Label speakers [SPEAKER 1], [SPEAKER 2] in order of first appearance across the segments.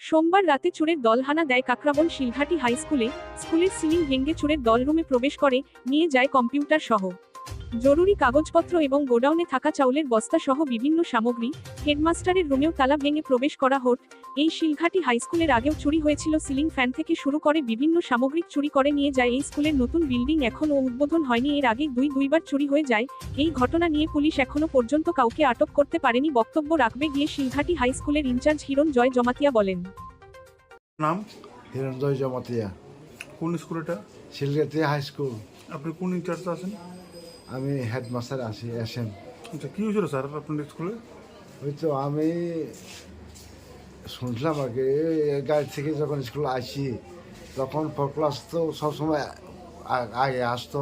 [SPEAKER 1] সোমবার রাতে চোরের দল হানা দেয় কাকরাবন শিলঘাটি হাই স্কুলে, স্কুলের সিলিং ভেঙ্গে চোরের দল রুমে প্রবেশ করে, নিয়ে যায় কম্পিউটার সহ জরুরি কাগজপত্র এবং গোডাউনে থাকা চাউলের বস্তা সহ বিভিন্ন সামগ্রী হেডমাস্টারের রুমেও তালা ভেঙে প্রবেশ করা হোট এই শিলঘাটি হাই স্কুলের আগেও চুরি হয়েছিল সিলিং ফ্যান থেকে শুরু করে বিভিন্ন সামগ্রিক চুরি করে নিয়ে যায় এই স্কুলের নতুন বিল্ডিং এখনও উদ্বোধন হয়নি এর আগে দুই দুইবার চুরি হয়ে যায় এই ঘটনা নিয়ে পুলিশ এখনও পর্যন্ত কাউকে আটক করতে পারেনি বক্তব্য রাখবে গিয়ে শিলঘাটি হাই স্কুলের ইনচার্জ হিরণ জয় জমাতিয়া বলেন।
[SPEAKER 2] নাম?
[SPEAKER 3] হিরণজয় জমাতিয়া।
[SPEAKER 2] কোন স্কুল এটা?
[SPEAKER 3] Shilghati high school.
[SPEAKER 2] আপনি কোন ইনচার্জ আছেন?
[SPEAKER 3] আমি হেডমাস্টার আছি এস এম
[SPEAKER 2] আচ্ছা কী হয়েছিল স্যার আপনার স্কুলে
[SPEAKER 3] ওই তো আমি শুনলাম আগে এই গাড়ি থেকে যখন স্কুল আসি তখন ফোর ক্লাস তো সবসময় আগে আসতো।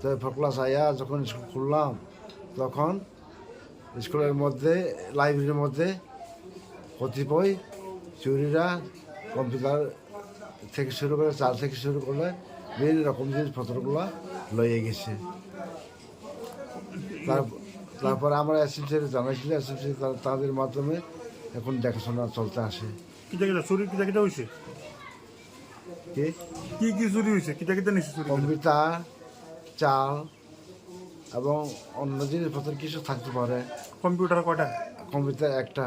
[SPEAKER 3] তো ফোর ক্লাস আয়া যখন স্কুল খুললাম তখন স্কুলের মধ্যে লাইব্রেরির মধ্যে কতিপয় চুরিরা কম্পিউটার থেকে শুরু করে চাল থেকে শুরু করে বিভিন্ন রকম জিনিসপত্রগুলো লইয়ে গেছে। তারপরে আমরা এসএমসি জানাইছিল এসএমসি তাদের মাধ্যমে এখন দেখাশোনা চলতে আসে।
[SPEAKER 2] কিটা কিটা চুরি কিটা কিটা হয়েছে
[SPEAKER 3] কি?
[SPEAKER 2] কি কি চুরি হয়েছে কিটা কিটা চুরি
[SPEAKER 3] কম্পিউটার চাল এবং অন্য জিনিসপত্র কিছু থাকতে পারে।
[SPEAKER 2] কম্পিউটার কয়টা?
[SPEAKER 3] কম্পিউটার একটা।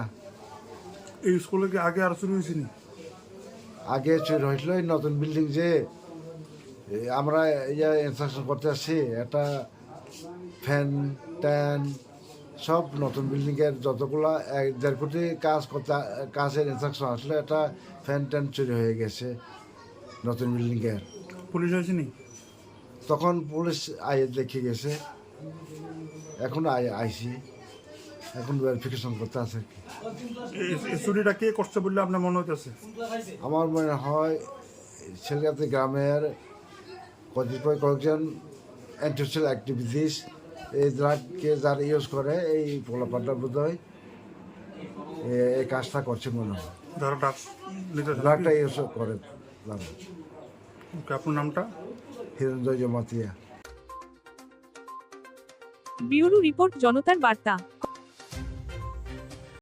[SPEAKER 2] এই স্কুলে কি আগে আর চুরি হয়েছে নি?
[SPEAKER 3] আগে চুরি হয়েছিল এই নতুন বিল্ডিং যে আমরা ইয়ে ইনস্ট্রাকশন করতে আসছি একটা ফ্যান ট্যান সব নতুন বিল্ডিংয়ের যতগুলো এক দেড় কোটি কাজ করতে কাজের ইনস্ট্রাকশন আসলে একটা ফ্যান ট্যান চুরি হয়ে গেছে নতুন বিল্ডিংয়ের।
[SPEAKER 2] পুলিশ হয়েছে নি
[SPEAKER 3] তখন পুলিশ আই দেখে গেছে। এখন আই আইসি। এখন ভেরিফিকেশন করতে আছে
[SPEAKER 2] চুরিটা কে করছে বললে আপনার মনে হইতেছে?
[SPEAKER 3] আমার মনে হয় ছেলেগাতি গ্রামের কতিপয় কয়েকজন অ্যান্টিসোশিয়াল অ্যাক্টিভিটিস এই ড্রাগকে যারা ইউজ করে এই পোলাপাটা বোধ হয় এই কাজটা করছে মনে হয়। ড্রাগটা ইউজ করে।
[SPEAKER 2] আপনার নামটা?
[SPEAKER 3] হিরঞ্জয় জমাতিয়া।
[SPEAKER 1] ব্যুরো রিপোর্ট জনতার বার্তা।